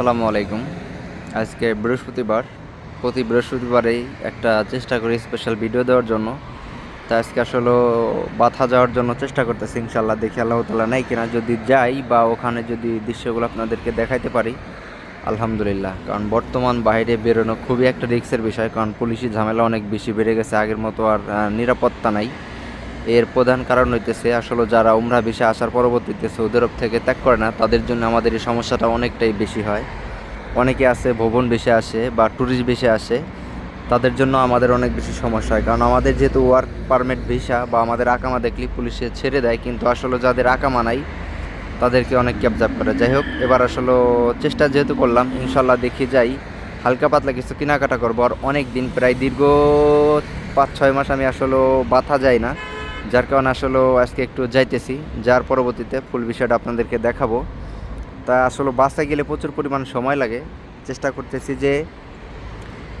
আসসালামু আলাইকুম। আজকে বৃহস্পতিবার, প্রতি বৃহস্পতিবারেই একটা চেষ্টা করি স্পেশাল ভিডিও দেওয়ার জন্য। তা আজকে আসলে বাথা যাওয়ার জন্য চেষ্টা করতেছি ইনশাল্লাহ দেখি আল্লাহ তালা নাই কিনা। যদি যাই বা ওখানে যদি দৃশ্যগুলো আপনাদেরকে দেখাইতে পারি, আলহামদুলিল্লাহ। কারণ বর্তমান বাইরে বেরোনো খুবই একটা রিস্কের বিষয়, কারণ পুলিশি ঝামেলা অনেক বেশি বেড়ে গেছে, আগের মতো আর নিরাপত্তা নাই। এর প্রধান কারণ হইতেছে আসলে যারা উমরা বিষে আসার পরবর্তীতে সৌদি আরব থেকে ত্যাগ করে না, তাদের জন্য আমাদের এই সমস্যাটা অনেকটাই বেশি হয়। অনেকে আছে, ভবন বেশি আসে বা ট্যুরিস্ট বেশি আসে, তাদের জন্য আমাদের অনেক বেশি সমস্যা হয়। কারণ আমাদের যেহেতু ওয়ার্ক পারমিট ভিসা বা আমাদের আকামা দেখলি পুলিশে ছেড়ে দেয়, কিন্তু আসলে যাদের আকামা নাই, তাদেরকে অনেক ক্যাবজাব করে। যাই হোক, এবার আসলে চেষ্টা যেহেতু করলাম, ইনশাল্লাহ দেখি যাই। হালকা পাতলা কিছু কেনাকাটা করব, আর অনেক দিন প্রায় দীর্ঘ পাঁচ ছয় মাস আমি আসলে বাথা যাই না। যার কারণে আসলে আজকে একটু যাইতেছি। যার পরবর্তীতে ফুল বিষয়টা আপনাদেরকে দেখাবো। তা আসলে বাসে গেলে প্রচুর পরিমাণ সময় লাগে। চেষ্টা করতেছি যে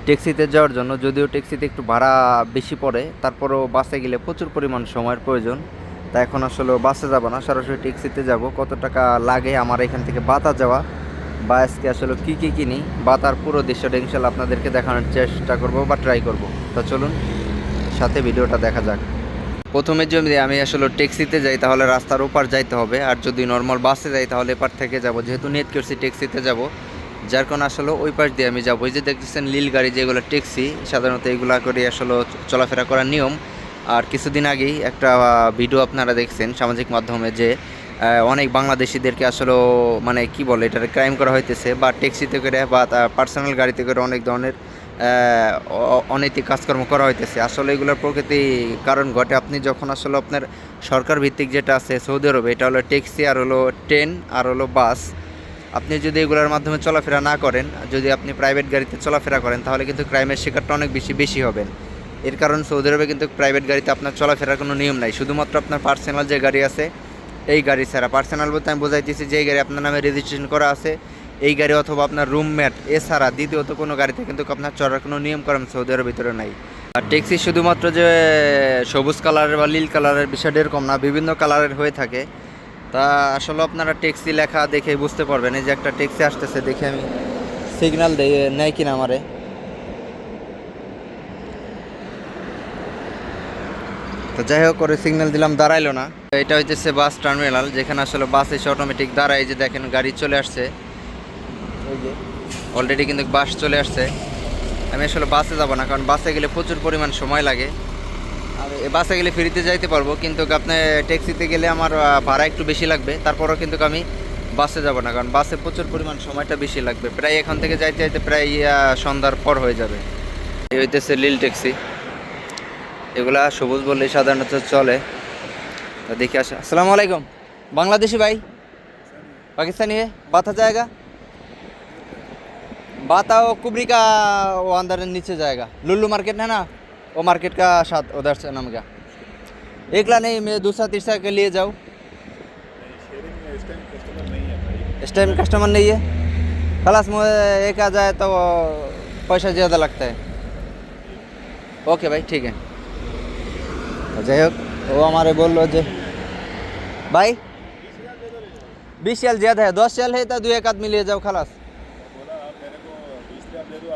ট্যাক্সিতে যাওয়ার জন্য। যদিও ট্যাক্সিতে একটু ভাড়া বেশি পড়ে, তারপরেও বাসে গেলে প্রচুর পরিমাণ সময়ের প্রয়োজন। তা এখন আসলে বাসে যাব না, সরাসরি ট্যাক্সিতে যাব। কত টাকা লাগে আমার এখান থেকে বাতা যাওয়া? বা আজকে আসলে কী কী কিনি? বা তার পুরো দৃশ্যটা ইনশাল্লাহ আপনাদেরকে দেখানোর চেষ্টা করব বা ট্রাই করব। তা চলুন, সাথে ভিডিওটা দেখা যাক। প্রথমে যদি আমি আসলে ট্যাক্সিতে যাই, তাহলে রাস্তার ওপার যাইতে হবে। আর যদি নর্মাল বাসে যাই, তাহলে এপার থেকে যাব। যেহেতু নেট করছি ট্যাক্সিতে যাব, যার কারণে আসলে ওই পাশ দিয়ে আমি যাব। এই যে দেখতেছেন লীল গাড়ি যেগুলো ট্যাক্সি, সাধারণত এগুলা করে আসলে চলাফেরা করার নিয়ম। আর কিছুদিন আগেই একটা ভিডিও আপনারা দেখছেন সামাজিক মাধ্যমে যে অনেক বাংলাদেশিদেরকে আসলে মানে কি বলে এটা ক্রাইম করা হইতেছে। বা ট্যাক্সিতে করে বা পার্সোনাল গাড়িতে করে অনেক ধরনের অনৈতিক কাজকর্ম করা হইতেছে। আসলে এগুলোর প্রকৃতি কারণ ঘটে। আপনি যখন আসলে আপনার সরকার ভিত্তিক যেটা আছে সৌদি আরবে, এটা হলো ট্যাক্সি আর হলো ট্রেন আর হলো বাস, আপনি যদি এগুলোর মাধ্যমে চলাফেরা না করেন, যদি আপনি প্রাইভেট গাড়িতে চলাফেরা করেন, তাহলে কিন্তু ক্রাইমের শিকারটা অনেক বেশি বেশি হবেন। এর কারণ সৌদি আরবে কিন্তু প্রাইভেট গাড়িতে আপনার চলাফেরার কোনো নিয়ম নাই। শুধুমাত্র আপনার পার্সোনাল যে গাড়ি আছে, এই গাড়ি ছাড়া। পার্সোনাল বলতে আমি বোঝাইতেছি যে গাড়ি আপনার নামে রেজিস্ট্রেশন করা আছে। এই গাড়ি অথবা আপনার রুমমেট, এছাড়া দ্বিতীয়ত কোনো গাড়িতে কিন্তু আপনার চড়ার কোনো নিয়ম কারণ সৌদি আরবের ভিতরে নাই। আর ট্যাক্সি শুধুমাত্র যে সবুজ কালারের বা নীল কালারের বিষয়টা এরকম না, বিভিন্ন কালারের হয়ে থাকে। তা আসলে আপনারা ট্যাক্সি লেখা দেখে বুঝতে পারবেন, এই যে একটা ট্যাক্সি আসতেছে, দেখে আমি সিগন্যাল দেই, নেয় কিনা আমারে। তো যাই হোক করে সিগন্যাল দিলাম, দাঁড়াইলো না। এটা হইতেছে বাস টার্মিনাল, যেখানে আসলে বাস এসে অটোমেটিক দাঁড়ায় যে দেখেন গাড়ি চলে আসছে। অলরেডি কিন্তু বাস চলে আসছে। আমি আসলে বাসে যাব না, কারণ বাসে গেলে প্রচুর পরিমাণ সময় লাগে। আর বাসে গেলে ফ্রিতে যাইতে পারব, কিন্তু আপনি ট্যাক্সিতে গেলে আমার ভাড়া একটু বেশি লাগবে। তারপরও কিন্তু আমি বাসে যাব না, কারণ বাসে প্রচুর পরিমাণ সময়টা বেশি লাগবে। প্রায় এখান থেকে যাইতে যাইতে প্রায় সন্ধ্যার পর হয়ে যাবে। এই হইতেছে লীল ট্যাক্সি এগুলা সবুজ বললে সাধারণত চলে। তা দেখে আসে। আসসালামু আলাইকুম। বাংলাদেশি ভাই? পাকিস্তানি? বাথা জায়গা? जाएगा बाता वो कुबरी का वो अंदर नीचे जाएगा लुल्लू मार्केट है ना वो मार्केट का साथ उधर से नाम क्या एकला नहीं मैं दूसरा तीसरा के लिए जाऊँ इस टाइम कस्टमर नहीं है खलास मुझे एक आ जाए तो पैसा ज़्यादा लगता है ओके भाई ठीक है तो যাই হোক ও আমারে বললো যে ভাই बीस साल ज्यादा है दस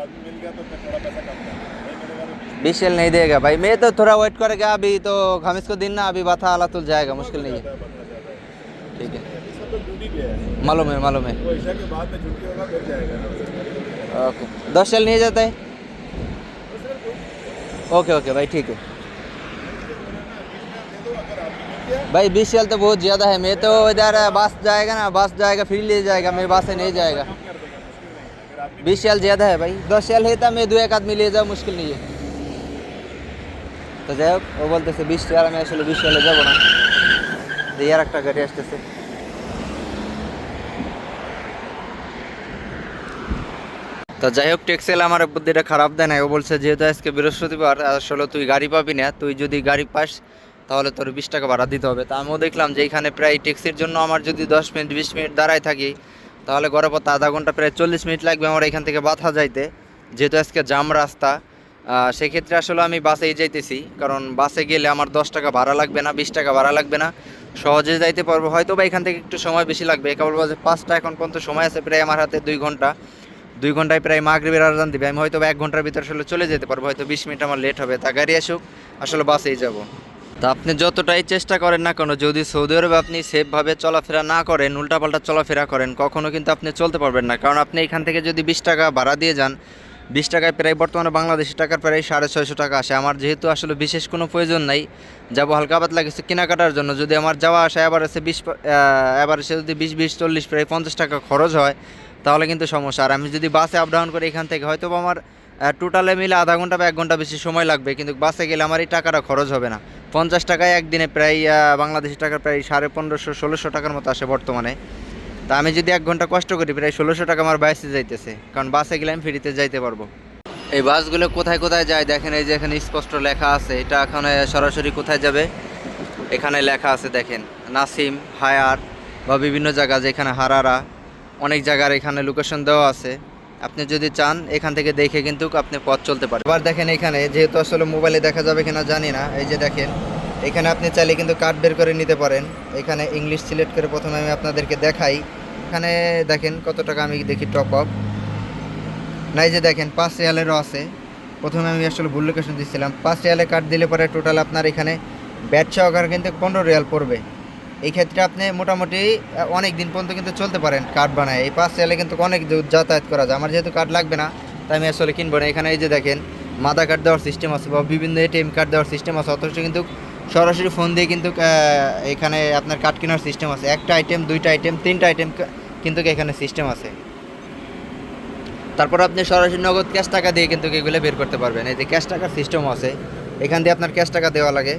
है तो खलास बीस नहीं देगा भाई। मैं तो थोड़ा वेट करेगा, अभी तो हम इसको दिन ना, अभी बाथा आला तुल जाएगा, मुश्किल नहीं है। ठीक है। मालूम है मालूम है। ओके। दस साल नहीं जाता है? ओके ओके भाई, ठीक है। भाई, बीस तो बहुत ज़्यादा है। मैं तो इधर बस जाएगा ना, बस जाएगा, फिर ले जाएगा, मेरे बस से नहीं जाएगा। बीस साल ज़्यादा है भाई दस साल है तो मैं दो एक आदमी ले जाओ मुश्किल नहीं है তো যাই হোক ও বলতেছে বিশ সাল আমি আসলে বিশ সালে যাবো না দিয়ে আর একটা গাড়ি আসতেছে তো যাই হোক টেক্সেল আমার বুদ্ধিটা খারাপ দেয় না ও বলছে যেহেতু আজকে বৃহস্পতিবার আসলে তুই গাড়ি পাবি না তুই যদি গাড়ি পাস তাহলে তোর বিশ টাকা ভাড়া দিতে হবে তা আমিও দেখলাম যে এখানে প্রায় ট্যাক্সির জন্য আমার যদি দশ মিনিট বিশ মিনিট দাঁড়ায় থাকি তাহলে গড়ে পথে আধা ঘণ্টা প্রায় চল্লিশ মিনিট লাগবে আমার এখান থেকে বাথা যাইতে। যেহেতু আজকে জাম রাস্তা সেক্ষেত্রে আসলে আমি বাসেই যাইতেছি। কারণ বাসে গেলে আমার দশ টাকা ভাড়া লাগবে না, বিশ টাকা ভাড়া লাগবে না। সহজে যাইতে পারব। হয়তো বা এখান থেকে একটু সময় বেশি লাগবে। কেবল বাজে পাঁচটা এখন পর্যন্ত সময় আছে, প্রায় আমার হাতে দুই ঘণ্টা। দুই ঘন্টায় প্রায় মাগরিবের আজান দিবে। আমি হয়তো বা এক ঘণ্টার ভিতরে আসলে চলে যেতে পারব। হয়তো বিশ মিনিট আমার লেট হবে। তা গাড়ি আসুক, আসলে বাসেই যাব। তা আপনি যতটাই চেষ্টা করেন না কেন, যদি সৌদি আরবে আপনি সেফভাবে চলাফেরা না করেন, উল্টাপাল্টা চলাফেরা করেন কখনও কিন্তু আপনি চলতে পারবেন না। কারণ আপনি এখান থেকে যদি বিশ টাকা ভাড়া দিয়ে যান, বিশ টাকায় প্রায় বর্তমানে বাংলাদেশি টাকার প্রায় সাড়ে ছয়শো টাকা আসে। আমার যেহেতু আসলে বিশেষ কোনো প্রয়োজন নাই, যাব হালকা পাতলা কিছু কেনাকাটার জন্য। যদি আমার যাওয়া আসা এসে বিশ এসে যদি বিশ বিশ, চল্লিশ, প্রায় পঞ্চাশ টাকা খরচ হয়, তাহলে কিন্তু সমস্যা। আর আমি যদি বাসে আপ ডাউন করি এখান থেকে হয়তো আমার টোটালে মিলে আধা ঘণ্টা বা এক ঘণ্টা বেশি সময় লাগবে, কিন্তু বাসে গেলে আমার এই টাকাটা খরচ হবে না। পঞ্চাশ টাকায় একদিনে প্রায় বাংলাদেশি টাকার প্রায় সাড়ে পনেরোশো, ষোলোশো টাকার মতো আসে বর্তমানে। তা আমি যদি এক ঘণ্টা কষ্ট করি, প্রায় ষোলোশো টাকা আমার বাসে যাইতেছে, কারণ বাসে গেলে আমি ফ্রিতে যাইতে পারব। এই বাসগুলো কোথায় কোথায় যায়, দেখেন এই যে এখানে স্পষ্ট লেখা আছে, এটা এখানে সরাসরি কোথায় যাবে? এখানে লেখা আছে, দেখেন, নাসিম, হায়ার বা বিভিন্ন জায়গা যেখানে হারারা, অনেক জায়গার এখানে লোকেশন দেওয়া আছে। আপনি যদি চান, এখান থেকে দেখে কিন্তু আপনি পথ চলতে পারেন এবার দেখেন এখানে, যেহেতু আসলে মোবাইলে দেখা যাবে কিনা জানি না, এই যে দেখেন, এখানে আপনি চাইলে কিন্তু কার্ড বের করে নিতে পারেন। এখানে ইংলিশ সিলেক্ট করে প্রথমে আমি আপনাদেরকে দেখাই। এখানে দেখেন কত টাকা আমি দেখি টপ আপ নাই যে দেখেন, পাঁচ রিয়ালেরও আছে। প্রথমে আমি আসলে ভুল লোকেশন দিচ্ছিলাম পাঁচ রিয়ালে কার্ড দিলে পরে টোটাল আপনার এখানে ব্যাট সহকারে কিন্তু পনেরো রিয়াল পড়বে। এই ক্ষেত্রে আপনি মোটামুটি অনেক দিন পর্যন্ত কিন্তু চলতে পারেন কার্ড বানায়। এই পাঁচ রিয়ালে কিন্তু অনেক যাতায়াত করা যায়। আমার যেহেতু কার্ড লাগবে না তাই আমি আসলে কিনবো না। এখানে এই যে দেখেন মাদা কার্ড দেওয়ার সিস্টেম আছে বা বিভিন্ন এটিএম কার্ড দেওয়ার সিস্টেম আছে। অথচ কিন্তু সরাসরি ফোন দিয়ে কিন্তু এখানে আপনার কার্ড কেনার সিস্টেম আছে। একটা আইটেম দুইটা আইটেম তিনটা আইটেম কিন্তু এখানে সিস্টেম আছে। তারপর আপনি সরাসরি নগদ ক্যাশ টাকা দিয়ে কিন্তু এগুলো বের করতে পারবেন। এই যে ক্যাশ টাকার সিস্টেম আছে। এখান দিয়ে আপনার ক্যাশ টাকা দেওয়া লাগে।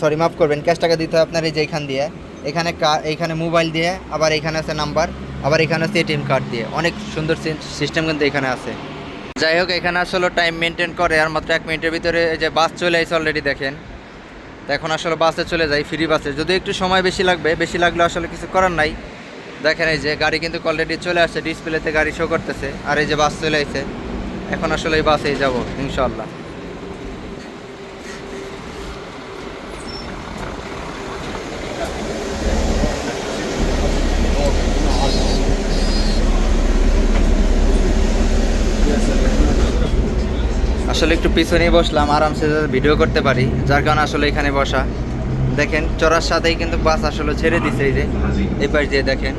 সরি মাফ করবেন ক্যাশ টাকা দিতে হয় আপনার এই যে এখান দিয়ে। এখানে এইখানে মোবাইল দিয়ে, আবার এখানে আছে নাম্বার আবার এখানে আছে এটিএম কার্ড দিয়ে। অনেক সুন্দর সিস্টেম কিন্তু এখানে আছে। যাই হোক, এখানে আসলে টাইম মেনটেন করে, আর মাত্র এক মিনিটের ভিতরে এই যে বাস চলে আসে অলরেডি দেখেন। তো এখন আসলে বাসে চলে যাই ফ্রি বাসে যদি একটু সময় বেশি লাগবে, বেশি লাগলে আসলে কিছু করার নাই। দেখেন এই যে গাড়ি কিন্তু অলরেডি চলে আসছে ডিসপ্লেতে গাড়ি শো করতেছে, আর এই যে বাস চলে আসে এখন আসলে এই বাসেই যাব ইনশাল্লাহ আসলে একটু পিছনে বসলাম, আরামসে যাতে ভিডিও করতে পারি যার কারণে আসলে এখানে বসা দেখেন, চড়ার সাথেই কিন্তু বাস আসলে ছেড়ে দিছে এই যে, এই পাশ দিয়ে দেখেন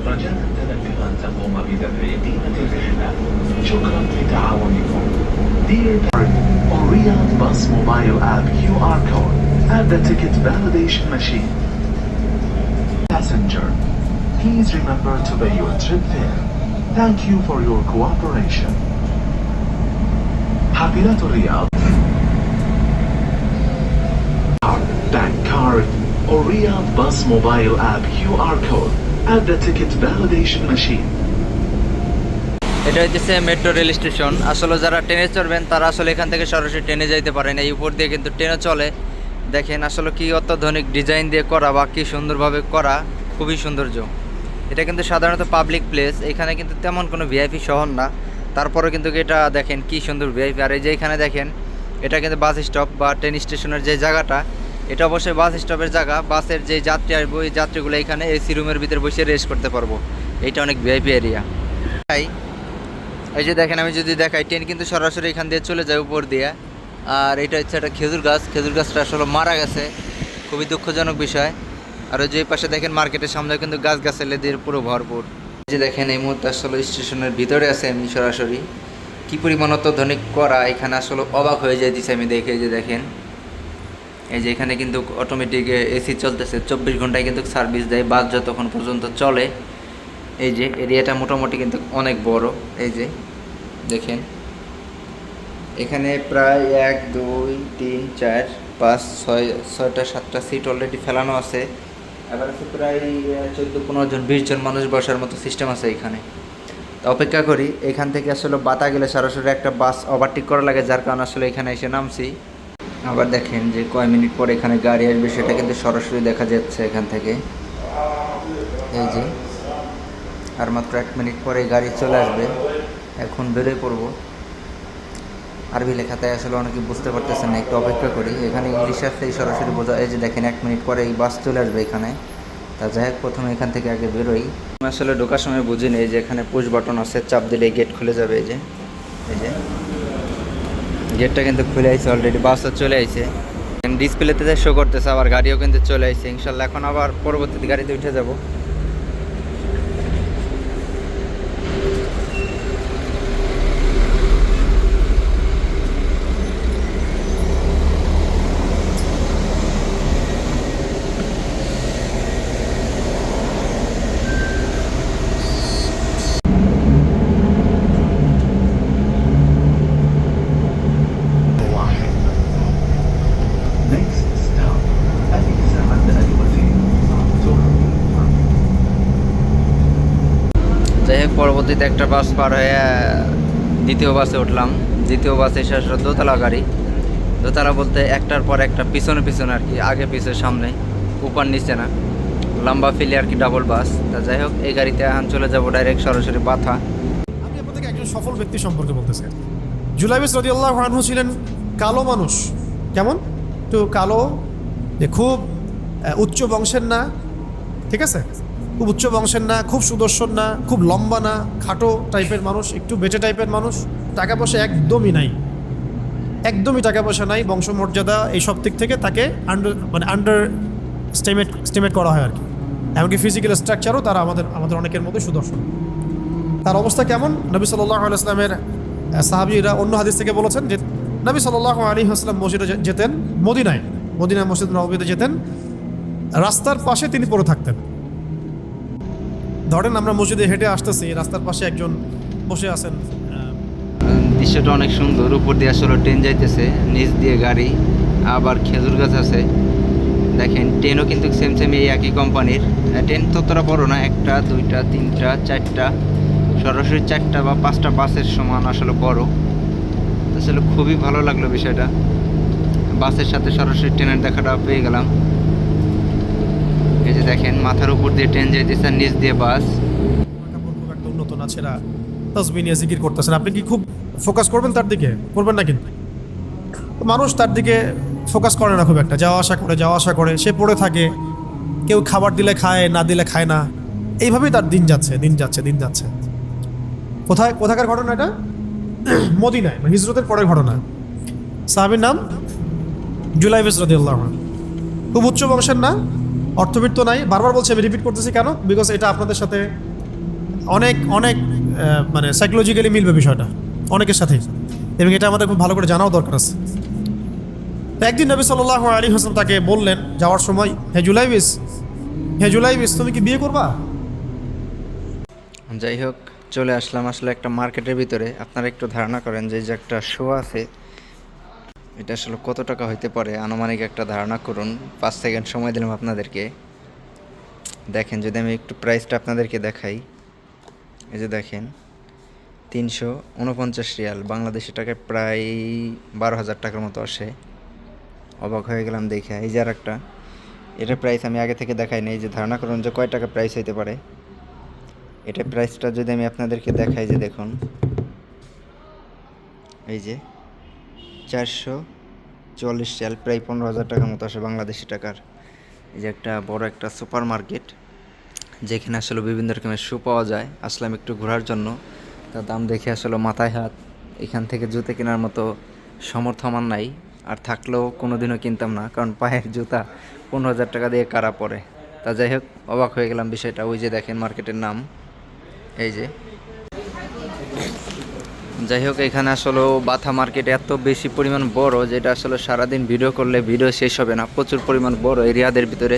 please remember to pay your trip fare. Thank you for your cooperation. حافلة الرياض bank card, or Riyadh Bus mobile app QR code. At the ticket validation machine. এটা হচ্ছে মেট্রো রেল স্টেশন আসলে যারা ট্রেনে চড়বেন তারা আসলে এখান থেকে সরাসরি ট্রেনে যাইতে পারেন। এই উপর দিয়ে কিন্তু ট্রেনে চলে। দেখেন আসলে কি অত্যাধুনিক ডিজাইন দিয়ে করা বা কী সুন্দরভাবে করা খুবই সৌন্দর্য। এটা কিন্তু সাধারণত পাবলিক প্লেস এখানে কিন্তু তেমন কোনো ভিআইপি শহর না। তারপরে কিন্তু এটা দেখেন কি সুন্দর ভিআইপি আর এই যে এখানে দেখেন, এটা কিন্তু বাস স্টপ বা ট্রেন স্টেশনের যে জায়গাটা, এটা অবশ্যই বাস স্টপের জায়গা। বাসের যে যাত্রী আসব এই যাত্রীগুলো এখানে এসি রুমের ভিতরে বসে রেস্ট করতে পারব। এটা অনেক ভিআইপি এরিয়া তাই, এই যে দেখেন, আমি যদি দেখাই, ট্রেন কিন্তু সরাসরি এখান দিয়ে চলে যায় উপর দিয়ে। আর এটা হচ্ছে একটা খেজুর গাছ। খেজুর গাছটা আসলে মারা গেছে। খুবই দুঃখজনক বিষয়। আর ওই যে পাশে দেখেন, মার্কেটের সামনে কিন্তু গাছ গাছালি দিয়ে পুরো ভরপুর। যে দেখেন এই মুহূর্তে আসলে স্টেশনের ভিতরে আছে আমি সরাসরি। কি পরিমাণ অত্যাধুনিক করা এখানে আসলে অবাক হয়ে যায় দিছে আমি দেখে যে দেখেন। এই যে এখানে কিন্তু অটোমেটিক এসি চলতেছে, চব্বিশ ঘন্টায় কিন্তু সার্ভিস দেয়, বাস যতক্ষণ পর্যন্ত চলে। এই যে এরিয়াটা মোটামুটি কিন্তু অনেক বড়, এই যে দেখেন। এখানে প্রায় এক, দুই, তিন, চার, পাঁচ, ছয়, ছয়টা, সাতটা সিট অলরেডি ফেলানো আছে। এবার প্রায় পনেরো জন, বিশ জন মানুষ বসার মতো সিস্টেম আছে এখানে। অপেক্ষা করি, এখান থেকে আসলে বাতা গেলে সরাসরি একটা বাস ওভারটেক করা লাগে, যার কারণে আসলে এখানে এসে নামছি। আবার দেখেন যে কয় মিনিট পর এখানে গাড়ি আসবে, সেটা কিন্তু সরাসরি দেখা যাচ্ছে এখান থেকে। এই যে, আর মাত্র এক মিনিট পরে গাড়ি চলে আসবে। এখন বেরোয় পড়ব। আরবি লেখা তাই আসলে অনেকে বুঝতে পারতেছেন না, একটু অপেক্ষা করি। এখানে ইংলিশ আসলেই সরাসরি বোঝা এই যে দেখেন, এক মিনিট পরে এই বাস চলে আসবে এখানে। তা যাই হোক, প্রথমে এখান থেকে আগে বেরোই। আমি আসলে ঢোকার সময় বুঝিনি এই যে এখানে পুশ বাটন আছে, চাপ দিলে গেট খুলে যাবে, এই যে এই যে। গেটটা কিন্তু খুলে আইছে অলরেডি বাসও চলে আইছে। ডিসপ্লেতে শো করতেছে, আবার গাড়িও কিন্তু চলে আইছে, ইনশাল্লাহ। এখন আবার পরবর্তীতে গাড়িতে উঠে যাব। পরবর্তীতে একটা বাস পার হয়ে, দ্বিতীয় বাসে উঠলাম। দ্বিতীয় বাসে এসে আসলো দোতলা গাড়ি। দোতলা বলতে একটার পর একটা, পিছনে পিছনে আর কি, আগে পিছনে সামনে, উপর নিচে না। লম্বা ফিলে আর কি ডাবল বাস তা যাই হোক, এই গাড়িতে এখন চলে যাব ডাইরেক্ট সরাসরি বাথা। আমি আপনাদেরকে একজন সফল ব্যক্তি সম্পর্কে বলতেছি জুলাইবিস রদি আল্লাহ আনহু ছিলেন কালো মানুষ। কেমন? তো কালো, যে খুব উচ্চ বংশের না। ঠিক আছে? খুব উচ্চ বংশের না, খুব সুদর্শন না, খুব লম্বা না, খাটো টাইপের মানুষ, একটু বেটে টাইপের মানুষ, টাকা পয়সা একদমই নাই। একদমই টাকা পয়সা নাই, বংশমর্যাদা এই সব দিক থেকে তাকে আন্ডার মানে আন্ডার স্টেমেট স্টেমেট করা হয় আর কি। এমনকি ফিজিক্যাল স্ট্রাকচারও তারা আমাদের আমাদের অনেকের মধ্যে সুদর্শন। তার অবস্থা কেমন? নবী সাল্লাহ আলাইসলামের সাহাবিরা অন্য হাদিস থেকে বলেছেন যে, নবী সাল্লাহ আলী আসলাম মসজিদে যেতেন, মদিনায়, মদিনা মসজিদ নবীতে যেতেন, রাস্তার পাশে তিনি পড়ে থাকতেন। ধরেন আমরা মসজিদে হেঁটে আসতেছি, রাস্তার পাশে একজন বসে আছেন। দৃশ্যটা অনেক সুন্দর, উপর দিয়ে আসলে ট্রেন যাইতেছে, নিচ দিয়ে গাড়ি, আবার খেজুর গাছ আছে। দেখেন ট্রেনও কিন্তু সেম সেম এই একই কোম্পানির ট্রেন ততটা বড় না, একটা, দুইটা, তিনটা, চারটা, সরাসরি চারটা বা পাঁচটা বাসের সমান আসলে বড়। তো আসলে খুবই ভালো লাগল বিষয়টা। বাসের সাথে সরাসরি ট্রেনের দেখাটা পেয়ে গেলাম। যে দেখেন, মাথার উপর দিয়ে ট্রেন যাইতেছে আর নিচ দিয়ে বাস। উন্নত না ছেঁড়া তসবি নিয়ে জিকির করতেছেন। আপনি কি খুব ফোকাস করবেন তার দিকে? করবেন না কিন্তু। মানুষ তার দিকে ফোকাস করে না খুব একটা। যাওয়া আসা করে, যাওয়া আসা করে। সে পড়ে থাকে। কেউ খাবার দিলে খায়, না দিলে খায় না। এইভাবেই তার দিন যাচ্ছে দিন যাচ্ছে দিন যাচ্ছে। কোথায়, কোথাকার ঘটনা এটা? মদিনায় মানে হিজরতের পরের ঘটনা। সাহাবির নাম জুলাই বেসরদি আল্লাহ খুব উচ্চ বংশের না? অর্থবিত্ত নাই। বারবার বলছি, আমি রিপিট করতেছি কেন? বিকজ এটা আপনাদের সাথে অনেক অনেক মানে সাইকোলজিক্যালি মিলবে বিষয়টা। অনেকের সাথেই। এবং এটা আমাদের খুব ভালো করে জানাও দরকার আছে। একদিন নবী সাল্লাহ আলী হাসলাম তাকে বললেন, যাওয়ার সময়, হে জুলাইবিস হে জুলাইবিস, তুমি কি বিয়ে করবা? যাই হোক, চলে আসলাম আসলে একটা মার্কেটের ভিতরে। আপনারা একটু ধারণা করেন যে যে একটা শো আছে এটা আসলে কত টাকা হইতে পারে? আনুমানিক একটা ধারণা করুন। পাঁচ সেকেন্ড সময় দিলাম আপনাদেরকে। দেখেন, যদি আমি একটু প্রাইসটা আপনাদেরকে দেখাই। এই যে দেখেন, তিনশো উনপঞ্চাশ রিয়াল। বাংলাদেশি টাকায় প্রায় বারো হাজার টাকার মতো আসে। অবাক হয়ে গেলাম দেখে। এই যে আর একটা এটার প্রাইস আমি আগে থেকে দেখাই নাই। যে ধারণা করুন যে কয় টাকা প্রাইস হইতে পারে। এটা প্রাইসটা যদি আমি আপনাদেরকে দেখাই যে দেখুন। এই যে চারশো, চল্লিশ চাল, প্রায় পনেরো হাজার টাকার মতো আসে বাংলাদেশি টাকার। এই যে একটা বড় একটা সুপার মার্কেট যেখানে আসলে বিভিন্ন রকমের শু পাওয়া যায়। আসলাম একটু ঘোরার জন্য। তার দাম দেখে আসলে মাথায় হাত। এখান থেকে জুতো কেনার মতো সমর্থ আমার নাই। আর থাকলেও কোনো দিনও কিনতাম না, কারণ পায়ের জুতা পনেরো হাজার টাকা দিয়ে কারা পড়ে তা যাই হোক, অবাক হয়ে গেলাম বিষয়টা। ওই যে দেখেন মার্কেটের নাম। এই যে। যাই হোক, এখানে আসলে বাথা মার্কেট এত বেশি পরিমাণ বড় যেটা আসলে সারাদিন ভিডিও করলে ভিডিও শেষ হবে না। প্রচুর পরিমাণ বড় এরিয়াদের ভিতরে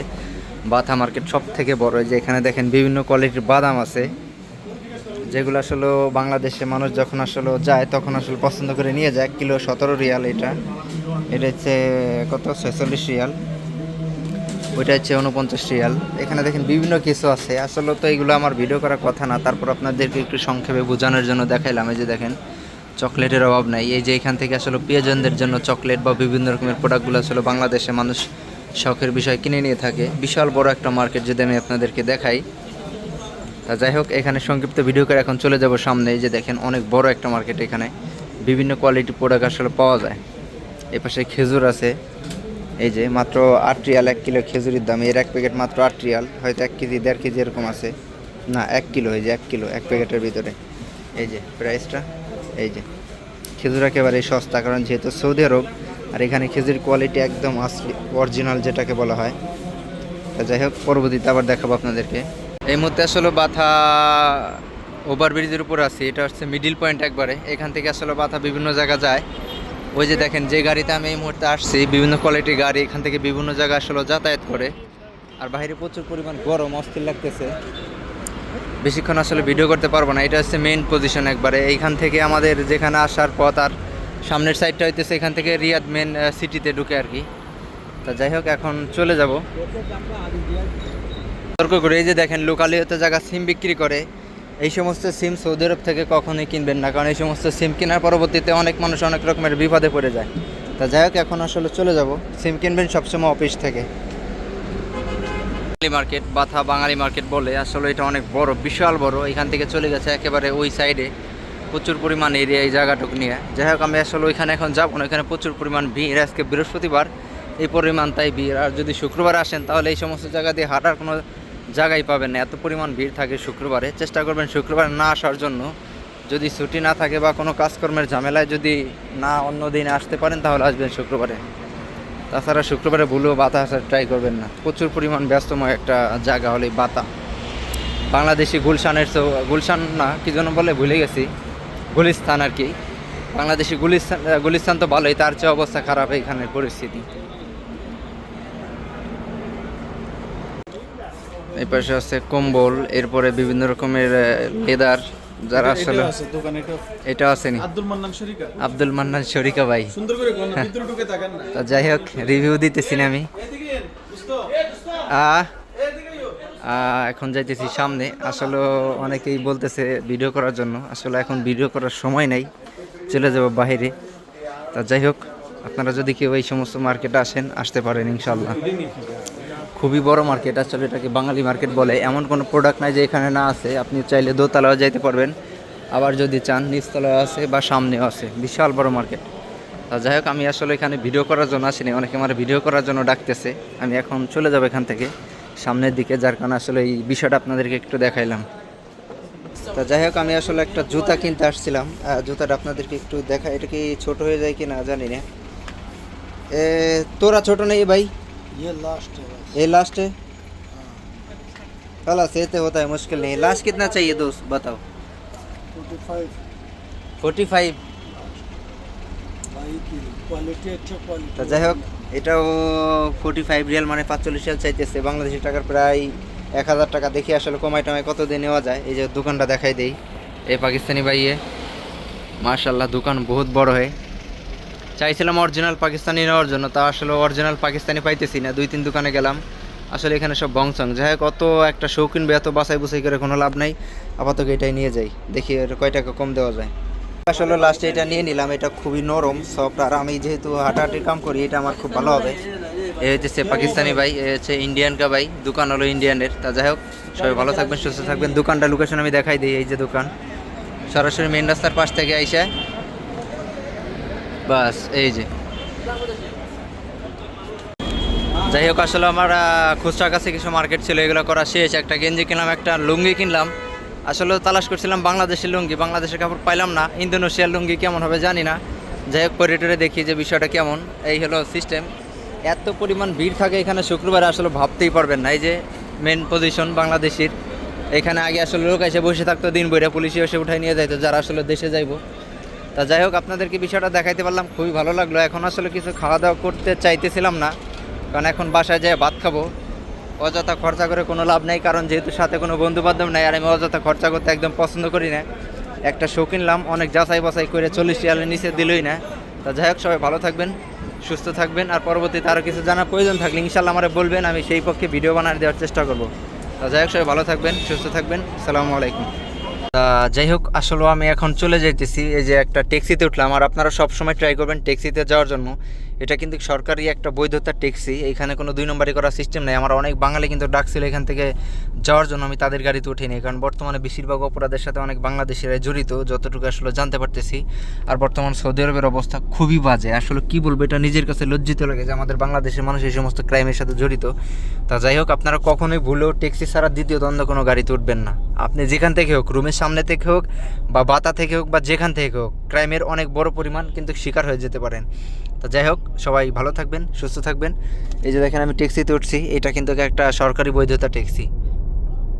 বাথা মার্কেট সব থেকে বড় যে এখানে দেখেন বিভিন্ন কোয়ালিটির বাদাম আছে, যেগুলো আসলে বাংলাদেশে মানুষ যখন আসলে যায়, তখন আসলে পছন্দ করে নিয়ে যায়। এক কিলো সতেরো রিয়াল এটা। এটা হচ্ছে কত? ছেচল্লিশ রিয়াল। ওইটা হচ্ছে উনপঞ্চাশ রিয়াল। এখানে দেখেন বিভিন্ন কিছু আছে। আসলে তো এগুলো আমার ভিডিও করার কথা না, তারপর আপনাদেরকে একটু সংক্ষেপে বোঝানোর জন্য দেখাইলাম। এই যে দেখেন, চকলেটের অভাব নাই। এই যে এখান থেকে আসলে প্রিয়জনদের জন্য চকলেট বা বিভিন্ন রকমের প্রোডাক্টগুলো আসলে বাংলাদেশে মানুষ শখের বিষয় কিনে নিয়ে থাকে। বিশাল বড় একটা মার্কেট যদি আমি আপনাদেরকে দেখাই, তা যাই হোক, এখানে সংক্ষিপ্ত ভিডিও করে এখন চলে যাব সামনে। এই যে দেখেন, অনেক বড় একটা মার্কেট এখানে। বিভিন্ন কোয়ালিটি প্রোডাক্ট আসলে পাওয়া যায়। এ পাশে খেজুর আছে। এই যে মাত্র আট রিয়াল এক কিলো খেজুরের দাম, এর এক প্যাকেট মাত্র আট রিয়াল, হয়তো এক কেজি, দেড় কেজি এরকম আছে। না, এক কিলো, এই যে এক কিলো, এক প্যাকেটের ভিতরে। এই যে প্রাইসটা এই যে। খেজুর একেবারে সস্তা, কারণ যেহেতু সৌদি আরব, আর এখানে খেজুর কোয়ালিটি একদম আসলি অরিজিনাল যেটাকে বলা হয়। তা যাই হোক, পরবর্তীতে আবার দেখাবো আপনাদেরকে। এই মুহূর্তে আসলে বাথা ওভারব্রিজের উপর আছে, এটা হচ্ছে মিডিল পয়েন্ট একবারে। এখান থেকে আসলে বাথা বিভিন্ন জায়গা যায়। ওই যে দেখেন, যে গাড়িতে আমি এই মুহূর্তে আসছি, বিভিন্ন কোয়ালিটির গাড়ি, এখান থেকে বিভিন্ন জায়গায় আসলে যাতায়াত করে। আর বাইরে প্রচুর পরিমাণ গরম, অস্থির লাগতেছে। বেশিক্ষণ আসলে ভিডিও করতে পারব না, এটা হচ্ছে মেন পজিশন একবারে। এইখান থেকে আমাদের যেখানে আসার পথ, আর সামনের সাইডটা হইতেছে এখান থেকে রিয়াদ মেন সিটিতে ঢুকে আর কি। তা যাই হোক, এখন চলে যাব। সতর্ক করে, এই যে দেখেন লোকালিতে জায়গা সিম বিক্রি করে এই সমস্ত সিম সৌদি আরব থেকে কখনোই কিনবেন না, কারণ এই সমস্ত সিম কেনার পরবর্তীতে অনেক মানুষ অনেক রকমের বিপদে পড়ে যায়। তা যাই হোক, এখন আসলে চলে যাব। সিম কিনবেন সবসময় অফিস থেকে। বাঙালি মার্কেট বাথা বাঙালি মার্কেট বলে, আসলে এটা অনেক বড়, বিশাল বড়। এখান থেকে চলে গেছে একেবারে ওই সাইডে প্রচুর পরিমাণ এরিয়া এই জায়গাটুকু নিয়ে। যাই হোক, আমি আসলে ওইখানে এখন যাব না এখানে প্রচুর পরিমাণ ভিড়। আজকে বৃহস্পতিবার, এই পরিমাণ তাই ভিড়। আর যদি শুক্রবার আসেন, তাহলে এই সমস্ত জায়গা দিয়ে হাঁটার কোনো জায়গায় পাবেন না, এত পরিমাণ ভিড় থাকে শুক্রবারে। চেষ্টা করবেন শুক্রবার না আসার জন্য। যদি ছুটি না থাকে বা কোনো কাজকর্মের ঝামেলায় যদি না অন্য দিনে আসতে পারেন, তাহলে আসবেন শুক্রবারে। তাছাড়া শুক্রবারে ভুলেও বাতা আসার ট্রাই করবেন না। প্রচুর পরিমাণ ব্যস্তময় একটা জায়গা হলে বাতা। বাংলাদেশি গুলশানের তো, গুলশান না, কি যেন বলে, ভুলে গেছি। গুলিস্তান আর কি। বাংলাদেশি গুলিস্তান গুলিস্তান তো ভালোই, তার চেয়ে অবস্থা খারাপ এখানের পরিস্থিতি। এই পাশে আছে কম্বল এরপরে বিভিন্ন রকমের লেদার যারা আসলে এটা এটা আসেনি। আব্দুল মান্নান শরিকা? আব্দুল মান্নান শরিকা ভাই। সুন্দর করে কোন ভিতরে ঢুকে তাকান না। যাই হোক রিভিউ দিতেছি না আমি। এদিকে বুঝতো আ এদিকে আ, এখন যাইতেছি সামনে। আসলে অনেকেই বলতেছে ভিডিও করার জন্য। আসলে এখন ভিডিও করার সময় নাই। চলে যাব বাইরে তা যাই হোক আপনারা যদি কেউ এই সমস্ত মার্কেটে আসেন আসতে পারেন ইনশাল্লাহ খুবই বড় মার্কেট আসলে এটাকে বাঙালি মার্কেট বলে। এমন কোনো প্রোডাক্ট নাই যে এখানে না আছে, আপনি চাইলে দোতলাও যাইতে পারবেন। আবার যদি চান নিচতলাও আছে বা সামনেও আছে। বিশাল বড় মার্কেট তা যাই হোক, আমি আসলে এখানে ভিডিও করার জন্য আসিনি। অনেকে আমার ভিডিও করার জন্য ডাকতেছে। আমি এখন চলে যাব এখান থেকে, সামনের দিকে, যার কারণে আসলে এই বিষয়টা আপনাদেরকে একটু দেখাইলাম। তা যাই হোক, আমি আসলে একটা জুতা কিনতে আসছিলাম। জুতাটা আপনাদেরকে একটু দেখা এটা কি ছোট হয়ে যায় কি না জানি না। তোরা ছোট নেই ভাই? ये लास्ट है ये लास्ट है खलास ये तो होता है मुश्किल नहीं लास्ट कितना चाहिए दोस्त बताओ 45 फोर्टी फाइव भाई की क्वालिटी अच्छा क्वालिटी তা যাই হোক এটাও ফোর্টি ফাইভ রিয়াল মানে পাঁচচল্লিশ রিয়াল চাইতেছে বাংলাদেশি টাকার প্রায় এক হাজার টাকা দেখি আসলে কমাই টমাই কত দিয়ে নেওয়া যায় এই যে দোকানটা দেখাই দেই এই পাকিস্তানি ভাইয়ে মার্শাল্লাহ দোকান বহুত বড় হয় চাইছিলাম অরিজিনাল পাকিস্তানি নেওয়ার জন্য, তা আসলে অরিজিনাল পাকিস্তানি পাইতেছি না। দুই, তিন দোকানে গেলাম। আসলে এখানে সব বংসং যাই হোক, অত একটা শৌখিন বে এত বাছাই বুছাই করে কোনো লাভ নাই। আপাতত এটাই নিয়ে যাই। দেখি কয় টাকা কম দেওয়া যায়। আসলে লাস্টে এটা নিয়ে নিলাম। এটা খুবই নরম সফট আর আমি যেহেতু হাঁটাহাঁটির কাম করি, এটা আমার খুব ভালো হবে। এ হচ্ছে পাকিস্তানি ভাই, এ হচ্ছে ইন্ডিয়ান কা ভাই। দোকান হলো ইন্ডিয়ানের তা যাই হোক, সবাই ভালো থাকবেন, সুস্থ থাকবেন। দোকানটা লোকেশন আমি দেখাই দিই, এই যে দোকান। সরাসরি মেন রাস্তার পাশ থেকে আইসা বাস, এই যে। যাই হোক, আসলে আমার খুচরা কাছে কিছু মার্কেট ছিল, এগুলো করা শেষ। একটা গেঞ্জি কিনলাম, একটা লুঙ্গি কিনলাম। আসলে তালাশ করছিলাম বাংলাদেশের লুঙ্গি, বাংলাদেশের কাপড় পাইলাম না। ইন্দোনেশিয়ার লুঙ্গি কেমন হবে জানি না। যাই হোক পরিটরে দেখি যে বিষয়টা কেমন। এই হলো সিস্টেম এত পরিমাণ ভিড় থাকে এখানে, শুক্রবারে আসলে ভাবতেই পারবেন না। এই যে মেন পজিশন বাংলাদেশের। এখানে আগে আসলে লোক এসে বসে থাকতো, দিন বইরা পুলিশে এসে উঠাই নিয়ে যাইতো, যারা আসলে দেশে যাইবো। তা যাই হোক, আপনাদেরকে বিষয়টা দেখাইতে পারলাম, খুবই ভালো লাগল। এখন আসলে কিছু খাওয়া দাওয়া করতে চাইতেছিলাম না, কারণ এখন বাসায় যেয়ে ভাত খাব। অযথা খরচা করে কোনো লাভ নেই, কারণ যেহেতু সাথে কোনো বন্ধু বান্ধব নাই, আর আমি অযথা খরচা করতে একদম পছন্দ করি না। একটা শো কিনলাম, অনেক যাচাই বাছাই করে চল্লিশ রিয়ালের নিচে দিলই না। তা যাই হোক, সবাই ভালো থাকবেন, সুস্থ থাকবেন, আর পরবর্তীতে আরও কিছু জানার প্রয়োজন থাকলে ইনশাল্লাহ আমার বলবেন, আমি সেই পক্ষে ভিডিও বানার দেওয়ার চেষ্টা করব। তা যাই হোক, সবাই ভালো থাকবেন, সুস্থ থাকবেন, সালামু আলাইকুম। যাই হোক, আসলে আমি এখন চলে যাইতেছি। এই যে একটা ট্যাক্সিতে উঠলাম, আর আপনারা সবসময় ট্রাই করবেন ট্যাক্সিতে যাওয়ার জন্য। এটা কিন্তু সরকারি একটা বৈধতা ট্যাক্সি, এখানে কোনো দুই নম্বরই করার সিস্টেম নেই। আমার অনেক বাঙালি কিন্তু ডাকছিল এখান থেকে যাওয়ার জন্য, আমি তাদের গাড়িতে উঠিনি। কারণ বর্তমানে বেশিরভাগ অপরাধের সাথে অনেক বাংলাদেশিরা জড়িত, যতটুকু আসলে জানতে পারতেছি। আর বর্তমান সৌদি আরবের অবস্থা খুবই বাজে। আসলে কি বলব, এটা নিজের কাছে লজ্জিত লাগে যে আমাদের বাংলাদেশের মানুষ এই সমস্ত ক্রাইমের সাথে জড়িত। তা যাই হোক, আপনারা কখনোই ভুলেও ট্যাক্সি ছাড়া দ্বিতীয় দ্বন্দ্ব কোনো গাড়িতে উঠবেন না। আপনি যেখান থেকে হোক, রুমের সামনে থেকে হোক বা বাতা থেকে হোক বা যেখান থেকে হোক ক্রাইমের অনেক বড় পরিমাণ কিন্তু শিকার হয়ে যেতে পারেন। তো যাই হোক, সবাই ভালো থাকবেন, সুস্থ থাকবেন। এই যে দেখেন আমি ট্যাক্সিতে উঠছি, এটা কিন্তু একটা সরকারি বৈধতা ট্যাক্সি।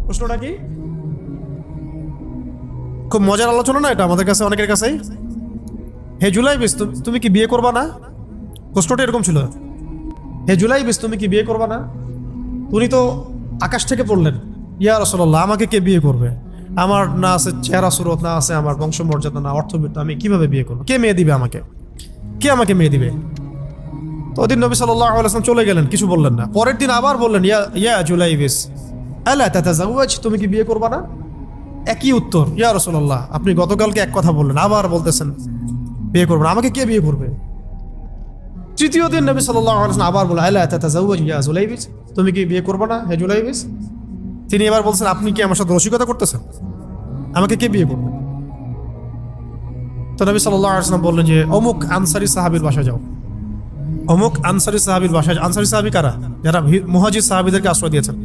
প্রশ্নটা কি? খুব মজার আলোচনা না এটা আমাদের কাছে, অনেকের কাছেই? হে জুলাই বিস তুমি- কি বিয়ে করবা না? প্রশ্নটা এরকম ছিল। হে জুলাই বিস তুমি কি বিয়ে করবা না? উনি তো আকাশ থেকে পড়লেন। ইয়া রসল্লাহ আমাকে কে বিয়ে করবে? আমার না আছে চেহারা, সুরত, না আছে আমার বংশমর্যাদা, না অর্থবিত্ত আমি কীভাবে বিয়ে করব? কে মেয়ে দিবে আমাকে? কে আমাকে মেয়ে দিবে? তো ওদিন নবী আলাইসলাম চলে গেলেন, কিছু বললেন না। পরের দিন আবার বললেন, ইয়া ইয়া তাতাজাউয়াজ তুমি কি বিয়ে করবা না? একই উত্তর, ইয়া রসল্লাহ আপনি গতকালকে এক কথা বললেন, আবার বলতেছেন, বিয়ে করবেন আমাকে কে বিয়ে করবে? তৃতীয় দিন নবী আলাইসলাম আবার বলে আল্লাহ ইয়া তুমি কি বিয়ে করবে না, হে জুলাইবিস? তিনি এবার বলছেন, আপনি কি আমার সাথে রসিকতা করতেছেন? আমাকে কে বিয়ে করবে? তো নবী সাল্লাহ আলাইসলাম বললেন যে, অমুক আনসারি সাহাবির বাসায় যাও। অমুক আনসারি সাহাবির বাসায় আনসারি সাহাবি কারা? যারা মুহাজির সাহাবিদেরকে আশ্রয় দিয়েছেন।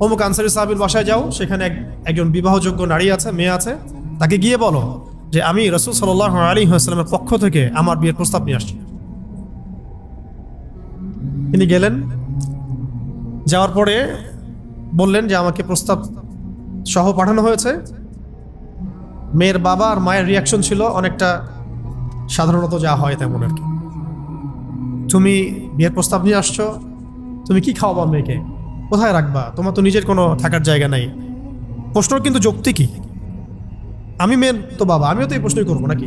অমুক আনসারি সাহাবির বাসায় যাও, সেখানে একজন বিবাহযোগ্য নারী আছে, মেয়ে আছে। তাকে গিয়ে বলো যে, আমি রসুল সাল্লাহ আলী আসলামের পক্ষ থেকে আমার বিয়ের প্রস্তাব নিয়ে আসছি। তিনি গেলেন। যাওয়ার পরে বললেন যে, আমাকে প্রস্তাব সহ পাঠানো হয়েছে। মেয়ের বাবা আর মায়ের রিয়াকশন ছিল অনেকটা সাধারণত যা হয় তেমন আর কি। তুমি বিয়ের প্রস্তাব নিয়ে আসছো, তুমি কি খাওয়াবা মেয়েকে? কোথায় রাখবা? তোমার তো নিজের কোনো থাকার জায়গা নাই। প্রশ্ন কিন্তু যুক্তি কি? আমি মেয়ের তো বাবা, আমিও তো এই প্রশ্নই করব নাকি?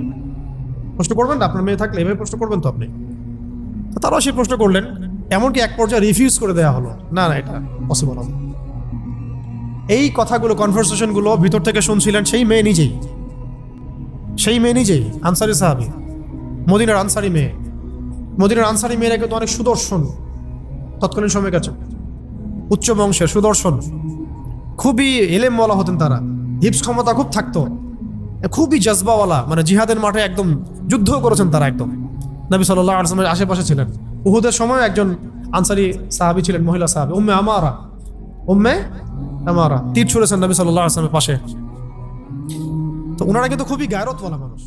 প্রশ্ন করবেন না? আপনার মেয়ে থাকলে এভাবে প্রশ্ন করবেন তো আপনি। তারাও সেই প্রশ্ন করলেন, এমনকি এক পর্যায়ে রিফিউজ করে দেওয়া হলো। না না, এটা পসিবল হবে। এই কথাগুলো কনভারসেশনগুলো ভিতর থেকে শুনছিলেন সেই মেয়ে নিজেই। সেই মেয়ে নিজেই, আনসারি সাহাবি। মদিনার আনসারি মেয়ে। মদিনার আনসারি মেয়েরা কিন্তু অনেক সুদর্শন। তৎকালীন সময় কাছে। উচ্চ বংশের সুদর্শন। খুবই এলেম বলা হতেন তারা। হিপস ক্ষমতা খুব থাকতো। খুবই জজবাওয়ালা। মানে জিহাদের মাঠে একদম যুদ্ধ করেছেন তারা একদম। নবী সাল্লাহ আসলামের আশেপাশে ছিলেন। উহুদের সময় একজন আনসারি সাহাবি ছিলেন, মহিলা সাহাবি, উম্মে আমারা। উম্মে আমারা। তীর ছুড়েছেন নবী সাল্লাহ আসলামের পাশে। তো ওনারা কিন্তু খুবই গায়রতওয়ালা মানুষ।